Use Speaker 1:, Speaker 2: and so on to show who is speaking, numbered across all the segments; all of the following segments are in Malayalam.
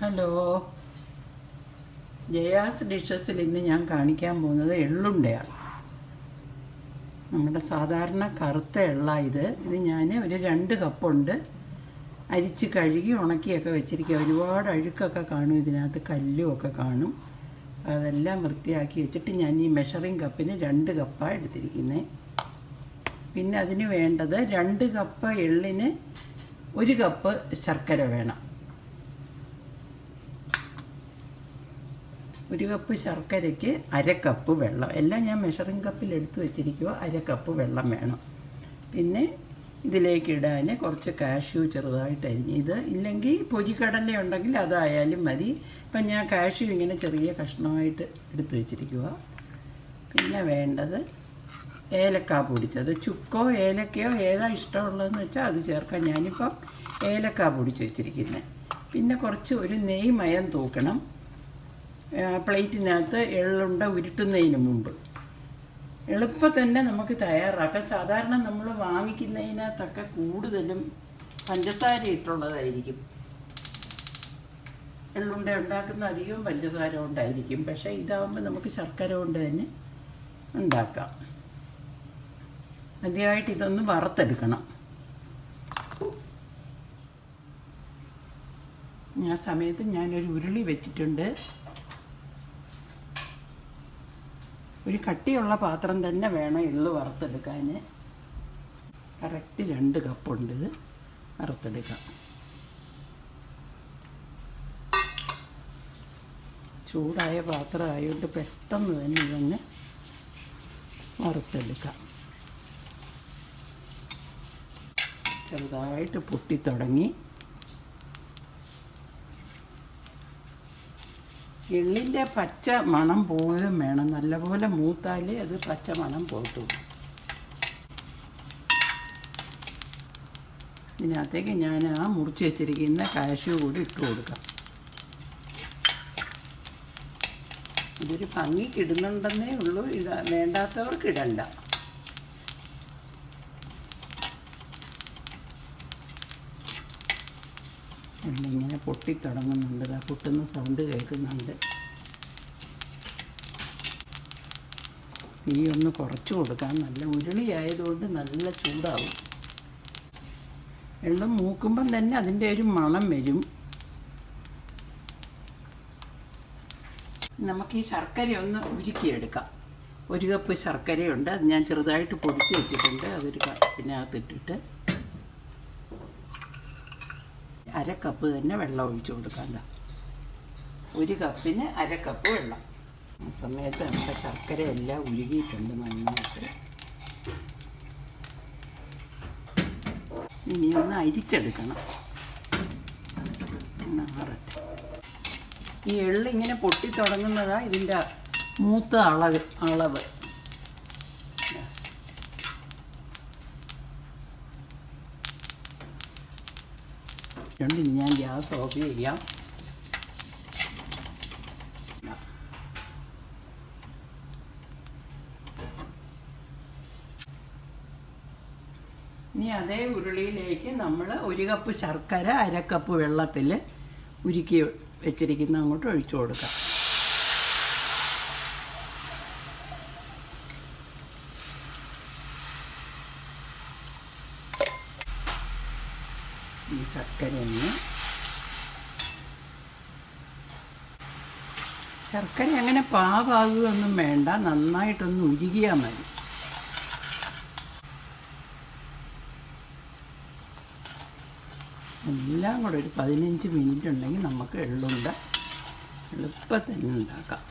Speaker 1: ഹലോ. ജയാസ് ഡിഷസിൽ ഇന്ന് ഞാൻ കാണിക്കാൻ പോകുന്നത് എള്ളുണ്ടയാണ് നമ്മുടെ സാധാരണ കറുത്ത എള്ള ഇത്. ഇത് ഞാൻ ഒരു രണ്ട് കപ്പുണ്ട്. അരിച്ച് കഴുകി ഉണക്കിയൊക്കെ വെച്ചിരിക്കുക ഒരുപാട് അഴുക്കൊക്കെ കാണും ഇതിനകത്ത് കല്ലും ഒക്കെ കാണും. അതെല്ലാം വൃത്തിയാക്കി വെച്ചിട്ട് ഞാൻ ഈ മെഷറിംഗ് കപ്പിന് രണ്ട് കപ്പാണ് എടുത്തിരിക്കുന്നത് പിന്നെ അതിന് വേണ്ടത് രണ്ട് കപ്പ് എള്ളിന് ഒരു കപ്പ് ശർക്കര വേണം. ഒരു കപ്പ് ശർക്കരയ്ക്ക് അര കപ്പ് വെള്ളം. എല്ലാം ഞാൻ മെഷറിംഗ് കപ്പിൽ എടുത്തു വെച്ചിരിക്കുക അര കപ്പ് വെള്ളം വേണം. പിന്നെ ഇതിലേക്ക് ഇടാൻ കുറച്ച് കാഷ്യൂ ചെറുതായിട്ട് അരിഞ്ഞ് ഇത്. ഇല്ലെങ്കിൽ പൊരിക്കടല ഉണ്ടെങ്കിൽ അതായാലും മതി. ഇപ്പം ഞാൻ കാഷ്യൂ ഇങ്ങനെ ചെറിയ കഷ്ണമായിട്ട് എടുത്തു വെച്ചിരിക്കുക പിന്നെ വേണ്ടത് ഏലക്ക പൊടിച്ചത്. ചുക്കോ ഏലക്കയോ ഏതാ ഇഷ്ടമുള്ളതെന്ന് വെച്ചാൽ അത് ചേർക്കാം. ഞാനിപ്പം ഏലക്ക പൊടിച്ച് വെച്ചിരിക്കുന്നത് പിന്നെ കുറച്ച് ഒരു നെയ്മയം തൂക്കണം. പ്ലേറ്റിനകത്ത് എള്ളുണ്ട ഉരുട്ടുന്നതിന് മുമ്പ്. എളുപ്പം തന്നെ നമുക്ക് തയ്യാറാക്കാം. സാധാരണ നമ്മൾ വാങ്ങിക്കുന്നതിനകത്തൊക്കെ കൂടുതലും പഞ്ചസാര ഇട്ടുള്ളതായിരിക്കും. എള്ളുണ്ട ഉണ്ടാക്കുന്ന അധികവും പഞ്ചസാര കൊണ്ടായിരിക്കും. പക്ഷേ ഇതാവുമ്പോൾ നമുക്ക് ശർക്കര കൊണ്ട് തന്നെ ഉണ്ടാക്കാം. ആദ്യമായിട്ട് ഇതൊന്ന് വറുത്തെടുക്കണം. ആ സമയത്ത് ഞാനൊരു ഉരുളി വെച്ചിട്ടുണ്ട്. ഒരു കട്ടിയുള്ള പാത്രം തന്നെ വേണം എള്ള് വറുത്തെടുക്കാൻ. കറക്റ്റ് രണ്ട് കപ്പുണ്ട് ഇത് വറുത്തെടുക്കാം. ചൂടായ പാത്രം ആയതുകൊണ്ട് പെട്ടെന്ന് തന്നെ ഇതന്നെ വറുത്തെടുക്കാം. ചെറുതായിട്ട് പൊട്ടിത്തുടങ്ങി. എള്ളിന്റെ പച്ച മണം പോലും വേണം. നല്ലപോലെ മൂത്താലേ അത് പച്ച മണം പോകത്തുള്ളൂ. ഇതിനകത്തേക്ക് ഞാൻ ആ മുറിച്ച് വെച്ചിരിക്കുന്ന കാശു കൂടി ഇട്ട് കൊടുക്കാം. ഇതൊരു ഭംഗിക്ക് ഇടുന്നുണ്ടെന്നേ ഉള്ളൂ. ഇത് വേണ്ടാത്തവർക്ക് ഇടണ്ട. ഇങ്ങനെ പൊട്ടിത്തുടങ്ങുന്നുണ്ട്. ആ പൊട്ടുന്ന സൗണ്ട് കേൾക്കുന്നുണ്ട്. തീ ഒന്ന് കുറച്ച് കൊടുക്കാം. നല്ല ഉരുളി ആയതുകൊണ്ട് നല്ല ചൂടാവും. വെള്ളം മൂക്കുമ്പം തന്നെ അതിന്റെ ഒരു മണം വരും. നമുക്ക് ഈ ശർക്കര ഒന്ന് ഉരുക്കിയെടുക്കാം. ഒരു കപ്പ് ശർക്കരയുണ്ട്. അത് ഞാൻ ചെറുതായിട്ട് പൊടിച്ച് വെച്ചിട്ടുണ്ട്. അതൊരു കപ്പിനകത്തിട്ടിട്ട് അര കപ്പ് തന്നെ വെള്ളം ഒഴിച്ചു കൊടുക്കാം ദാ. ഒരു കപ്പിന് അര കപ്പ് വെള്ളം. ആ സമയത്ത് നമ്മുടെ ശർക്കര എല്ലാം ഉരുകിയിട്ടുണ്ട് നന്നായിട്ട് ഇനി ഒന്ന് അരിച്ചെടുക്കണം. ഈ എള്ള് ഇങ്ങനെ പൊട്ടി തുടങ്ങുന്നതാ ഇതിന്റെ മൂത്ത അളവ് അളവ്. ഇനി ഞാൻ ഗ്യാസ് ഓഫ് ചെയ്യാം. ഇനി അതേ ഉരുളിയിലേക്ക് നമ്മൾ ഒരു കപ്പ് ശർക്കര അര കപ്പ് വെള്ളത്തിൽ ഉരുക്കി വെച്ചിരിക്കുന്ന അങ്ങോട്ട് ഒഴിച്ചു കൊടുക്കാം. ഈ ശർക്കര ഒന്ന് ശർക്കര അങ്ങനെ പാവാകുകയൊന്നും വേണ്ട നന്നായിട്ടൊന്ന് ഉരുകിയാൽ മതി. എല്ലാം കൂടെ ഒരു പതിനഞ്ച് മിനിറ്റ് ഉണ്ടെങ്കിൽ നമുക്ക് എള്ളുണ്ട എളുപ്പത്തിൽ ഉണ്ടാക്കാം.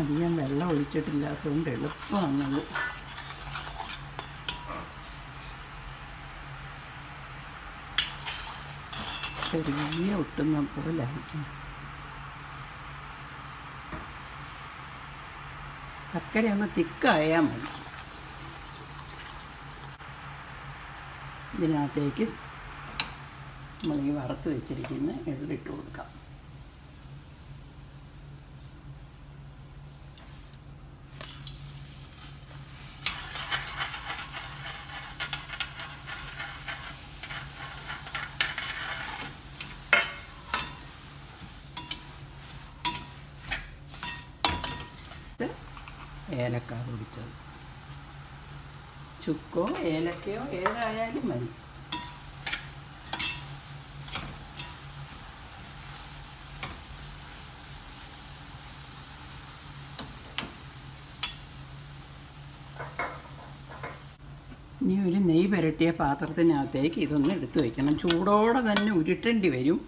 Speaker 1: അധികം വെള്ളം ഒഴിച്ചിട്ടില്ലാത്തതുകൊണ്ട് എളുപ്പമാണത്. ചെറിയ ഒട്ടുന്ന പോലായിരിക്കും അക്കരെ ഒന്ന് തിക്കായാൽ മതി. ഇതിനകത്തേക്ക് നമ്മൾ ഈ വറുത്ത് വെച്ചിരിക്കുന്ന എള്ളിട്ട് കൊടുക്കാം. ഏലക്ക പൊടിച്ചത് ചുക്കോ ഏലക്കയോ ഏതായാലും മതി. ഇനി ഒരു നെയ്യ് പുരട്ടിയ പാത്രത്തിനകത്തേക്ക് ഇതൊന്ന് എടുത്തു വയ്ക്കണം ചൂടോടെ തന്നെ ഉരുട്ടേണ്ടി വരും.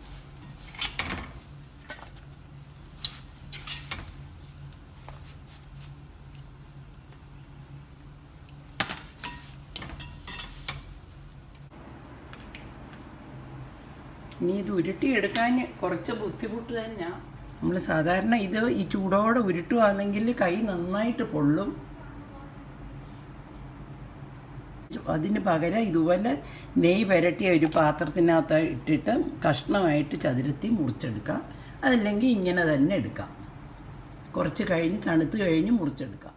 Speaker 1: ഇനി ഇത് ഉരുട്ടിയെടുക്കാൻ കുറച്ച് ബുദ്ധിമുട്ട് തന്നെയാണ് നമ്മൾ സാധാരണ ഇത് ഈ ചൂടോടെ ഉരുട്ടുവാണെങ്കിൽ കൈ നന്നായിട്ട് പൊള്ളും. അതിന് പകരം ഇതുപോലെ നെയ് പുരട്ടിയ ഒരു പാത്രത്തിനകത്ത് ഇട്ടിട്ട് കഷ്ണമായിട്ട് ചതുരത്തി മുറിച്ചെടുക്കാം. അതല്ലെങ്കിൽ ഇങ്ങനെ തന്നെ എടുക്കാം. കുറച്ച് കഴിഞ്ഞ് തണുത്ത് കഴിഞ്ഞ് മുറിച്ചെടുക്കാം.